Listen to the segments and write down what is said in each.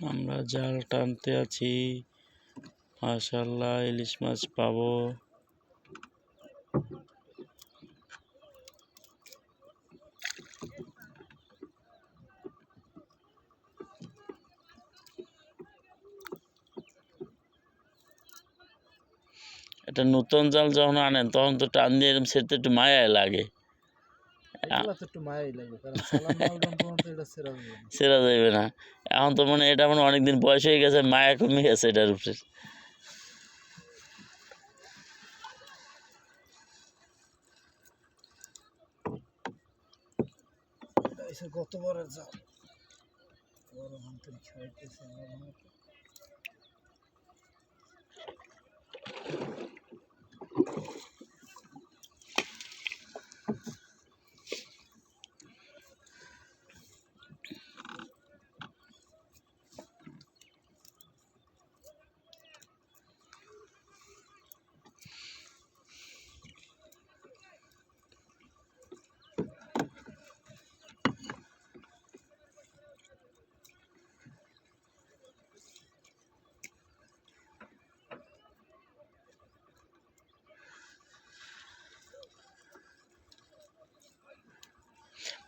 আমরা জাল টানতে আছি। মাশাল্লাহ ইলিশ মাছ পাবো। এটা নতুন জাল যখন আনেন, তখন তো টান দিয়ে এরকম সেরতে একটু মায়াই লাগে। সেরা না। সেরা যাবে না। এখন তো মানে এটা মানে অনেকদিন বয়স হয়ে গেছে মায়া কমে গেছে এটার উপরে। জাল বড় হান্তের খাইতেছে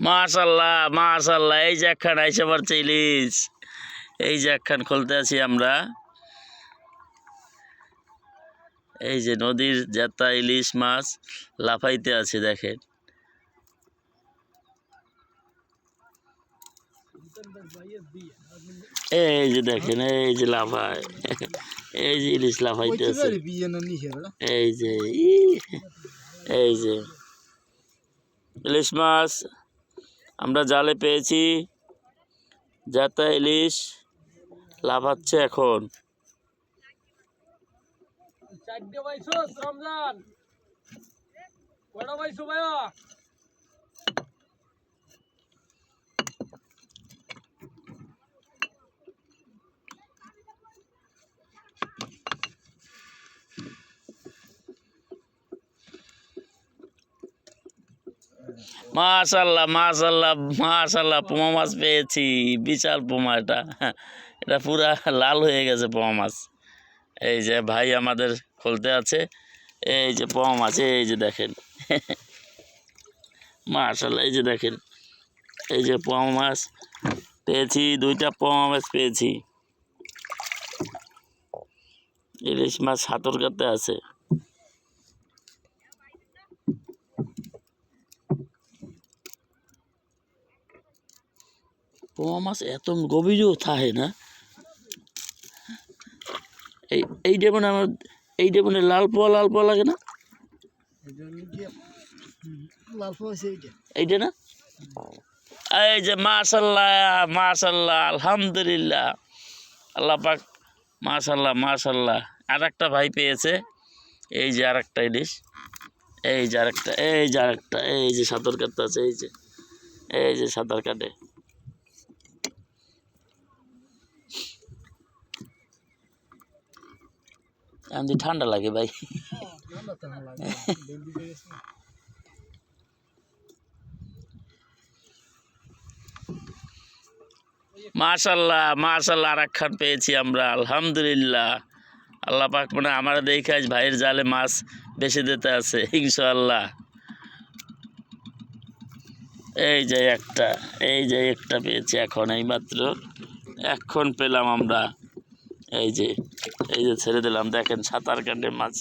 মাশাল্লাহ মাশাল্লাহ, এই যে একখান আইসে পারছে ইলিশ। এই যে একখান খুলতে আছি আমরা। এই যে নদীর জেতা ইলিশ মাছ লাফাইতে আছে, দেখেন। এই যে দেখেন, এই যে লাফায়। এই যে ইলিশ লাফাইতে আছে। এই যে এই যে। ইলিশ মাছ আমরা জালে পেয়েছি। যাতা ইলিশ লাভাচ্ছে এখন। রমজান। ভাইয়া? মাশাল্লাহ মাশাল্লাহ মাশাল্লাহ পোমা মাছ পেয়েছি, বিশাল পোমা এটা। এটা পুরা লাল হয়ে গেছে পোমা মাছ। এই যে ভাই আমাদের খুলতে আছে, এই যে পোমা মাছ, এই যে দেখেন। মাশাল্লাহ, এই যে দেখেন, এই যে পোমা মাছ পেয়েছি, দুইটা পোমা মাছ পেয়েছি। ইলিশ মাছ সাঁতর কাটতে আছে। পোমা মাছ এত গভীরও থাকে না। এই এইটা মানে আমার এইটা মানে লাল পোয়া লাল পোয়া লাগে না? এই এইটা না? এই যে মাশাল্লাহ মাশাল্লাহ, আলহামদুলিল্লাহ। আল্লাহ পাক, মাশাল্লাহ মাশাল্লাহ। আর একটা ভাই পেয়েছে। এই যে আর একটা ইলিশ। এই যে আরেকটা, এই যে আরেকটা, এই যে সাঁতার কাটতে আছে, এই যে এই যে সাঁতার কাটে। আমি ঠান্ডা লাগে ভাই। মাশাল্লাহ মাশাল্লাহ আর একখান পেয়েছি আমরা, আলহামদুলিল্লাহ। আল্লাহ পাক মানে আমার দেখে আজ ভাইয়ের জালে মাছ বেশি দিতে আছে ইনশাল্লাহ এই যে একটা, এই যে একটা পেয়েছি এখন এই মাত্র এখন পেলাম আমরা এই যে এই যে ছেড়ে দিলাম। দেখেন সাঁতার কাটে মাছ।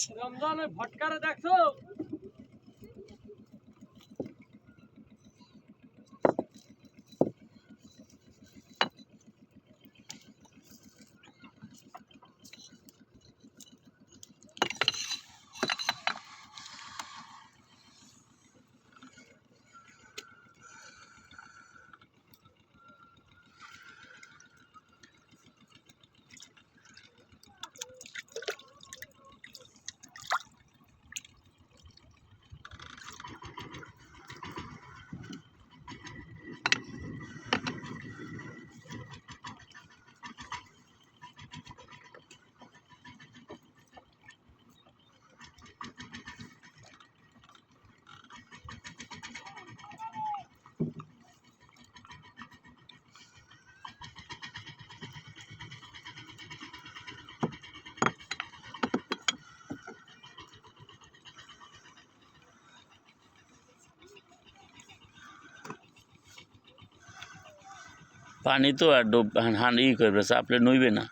পানি তো আর ডোব হান ই করবে চাপলে নইবে না।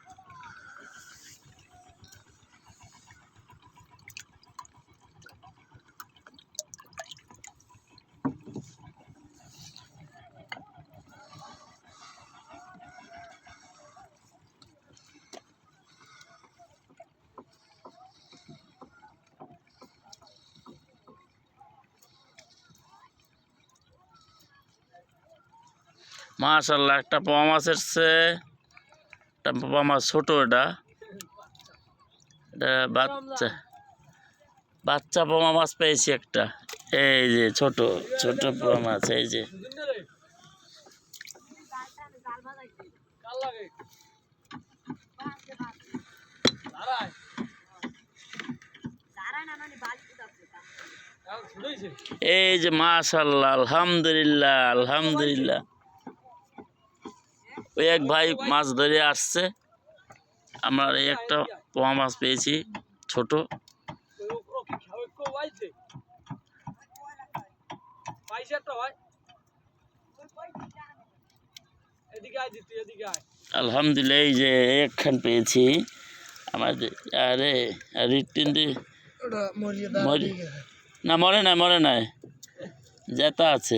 মাশাল্লাহ, একটা পোয়া মাছ এসছে। একটা পোয়া মাছ ছোটো এটা। এটা বাচ্চা বাচ্চা পোয়া মাছ পেয়েছি একটা। এই যে ছোট ছোট পোয়া মাছ, এই যে। এই যে মাশাল্লাহ, আলহামদুলিল্লাহ আলহামদুলিল্লাহ। ওই এক ভাই মাছ ধরে আসছে। আমরা এই একটা পোয়া মাছ পেয়েছি ছোট। আলহামদুলিল্লাহ এই যে একখান পেয়েছি। আমাদের আরে রিটিন মরি- না মরে নাই মরে নাই। জেতা আছে।